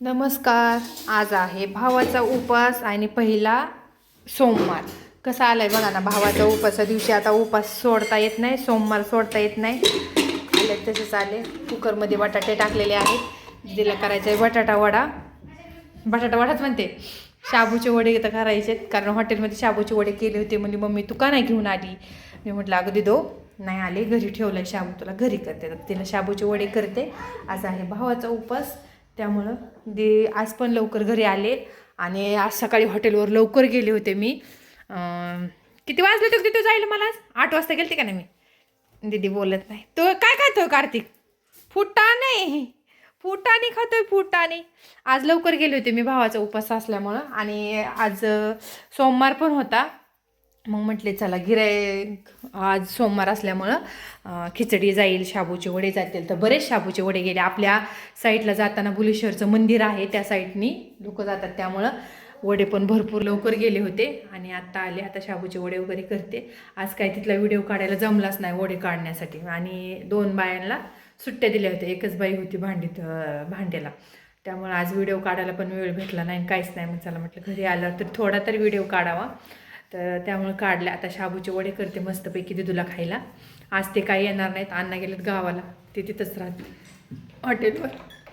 नमस्कार. आज आहे भावाचा उपास आणि पहिला सोमवार. कसा आहे बघा ना भावाचा उपासा दिवशी आता उपास सोडता येत नाही सोमवार सोडता येत नाही. आले तसेच आले. कुकरमध्ये बटाटे टाकलेले आहेत. तिला करायचा आहे बटाटा वडा. बटाटा वडाच म्हणते. शाबूचे वडे तर करायचे कारण हॉटेलमध्ये शाबूचे वडे केले होते. म्हणजे मम्मी तू का नाही घेऊन आली? मी म्हटलं अगदी दो नाही आले. घरी ठेवलं आहे शाबू. तुला घरी करते. तर तिला शाबूचे वडे करते. आज आहे भावाचा उपास. त्यामुळं दे आज पण लवकर घरी आले आणि आज सकाळी हॉटेलवर लवकर गेले होते मी. किती वाजले होते तिथे जाईल मला? आज आठ वाजता गेलते का नाही मी? दीदी बोलत नाही. तो काय खातो कार्तिक? फुटाणे. फुटाणे खातोय फुटाणे. आज लवकर गेले होते मी भावाचा उपास असल्यामुळं. आणि आज सोमवार पण होता. मग म्हटले चला गिरायक आज सोमवार असल्यामुळं खिचडी जाईल शाबूचे वडे जातील. तर बरेच शाबूचे वडे गेले. आपल्या साईडला जाताना बुलेश्वरचं मंदिर आहे त्या साईडनी लोक जातात त्यामुळं. वडे पण भरपूर लवकर गेले होते आणि आत्ता आले. आता शाबूचे वडे वगैरे करते. आज काय तिथला व्हिडिओ काढायला जमलाच नाही वडे काढण्यासाठी. आणि दोन बायांना सुट्ट्या दिल्या होत्या. एकच बाई होती भांडीत भांडेला भांड्याला. त्यामुळे आज व्हिडिओ काढायला पण वेळ भेटला नाही काहीच नाही. मग चला म्हटलं घरी आलं तर थोडा तरी व्हिडिओ काढावा. तर त्यामुळे काढले. आता शाबूचे वडे करते मस्तपैकी दिदूला खायला. आज ते काही येणार नाहीत. अण्णा गेलेत गावाला. ते तिथंच राहते हॉटेलवर.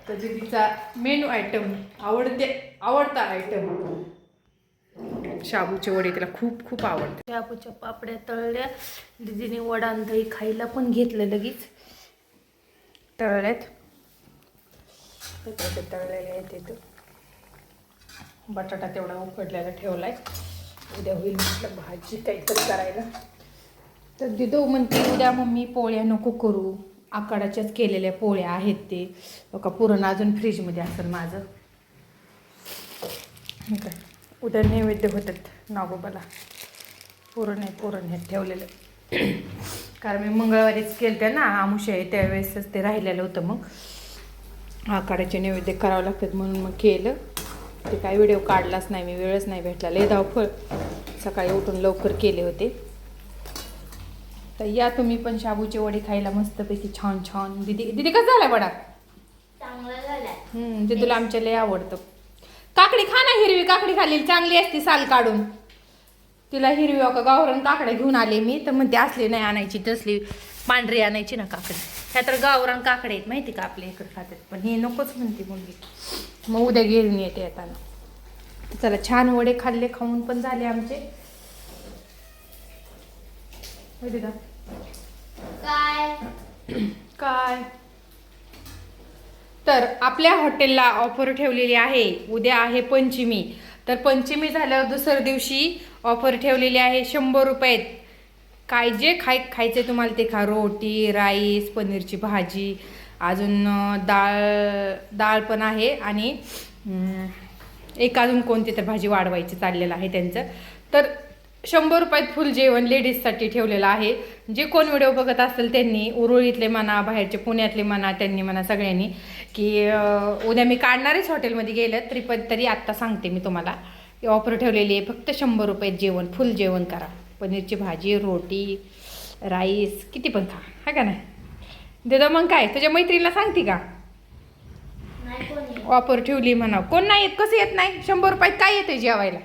तर दिदीचा मेनू आयटम आवडते आवडता आयटम शाबूचे वडे तिला खूप खूप आवडते. शाबूच्या पापड्या तळल्या. दिदीने वडा दही खायला पण घेतलं लगेच. तळल्यात तळलेले आहेत इथं बटाटा तेवढा उकडलेला ठेवलाय. उद्या होईल म्हटलं भाजी काहीतरी करायला. तर दिदो म्हणते उद्या मम्मी पोळ्या नको करू. आकाडाच्याच केलेल्या पोळ्या आहेत ते. बघा पुरण अजून फ्रीजमध्ये असेल माझं. हे काय? उद्या नैवेद्य होतात नागोबाला. पुरण आहे पुरण हे ठेवलेलं. कारण मी मंगळवारीच केलं ना आमुष आहे त्यावेळेसच ते राहिलेलं होतं मग. आकाडाचे नैवेद्य करावं लागतात म्हणून मग केलं. ते काय व्हिडिओ काढलाच नाही मी वेळच नाही भेटला. लय धावफळ सकाळी उठून लवकर केले होते. तर या तुम्ही पण शाबूचे वडे खायला मस्तपैकी छान छान. दिदी दिदी कसं झाला वडा? ते तुला आमच्या लय आवडतं. काकडी खा ना हिरवी काकडी खाल्लेली चांगली असते साल काढून. तिला हिरवी का गावरण काकड्या घेऊन आले मी. तर म्हणते असली नाही आणायची तसली पांढरी आणायची ना काकडी. ह्या तर गावरान काकडे आहेत माहिती का आपल्या इकडे खातात पण हे नकोच म्हणते मुलगी. मग उद्या घेऊन येते येताना चला छान वडे खाल्ले खाऊन पण झाले आमचे? काय? काय? तर आपल्या हॉटेलला ऑफर ठेवलेली आहे. उद्या आहे पंचमी. तर पंचमी झाल्यावर दुसऱ्या दिवशी ऑफर ठेवलेली आहे शंभर रुपयात काय जे खाय खायचे तुम्हाला ते खा. रोटी राईस पनीरची भाजी अजून डाळ डाळ पण आहे आणि एक अजून कोणती तर भाजी वाढवायची चाललेलं आहे त्यांचं. तर शंभर रुपयात फुल जेवण लेडीजसाठी ठेवलेलं आहे. जे कोण व्हिडिओ बघत असेल त्यांनी उरुळीतले म्हणा बाहेरचे पुण्यातले म्हणा त्यांनी म्हणा सगळ्यांनी की उद्या मी काढणारच हॉटेलमध्ये गेलं तरी पण तरी आत्ता सांगते मी तुम्हाला. की ऑफर ठेवलेली आहे फक्त शंभर रुपयात जेवण फुल जेवण करा. पनीरची भाजी रोटी राईस किती पण खा हा का नाही? देतो मग काय? तुझ्या मैत्रिणीला सांगते का? ऑफर ठेवली म्हणा कोण नाही येत? कसं येत नाही? शंभर रुपयात काय येते जेवायला?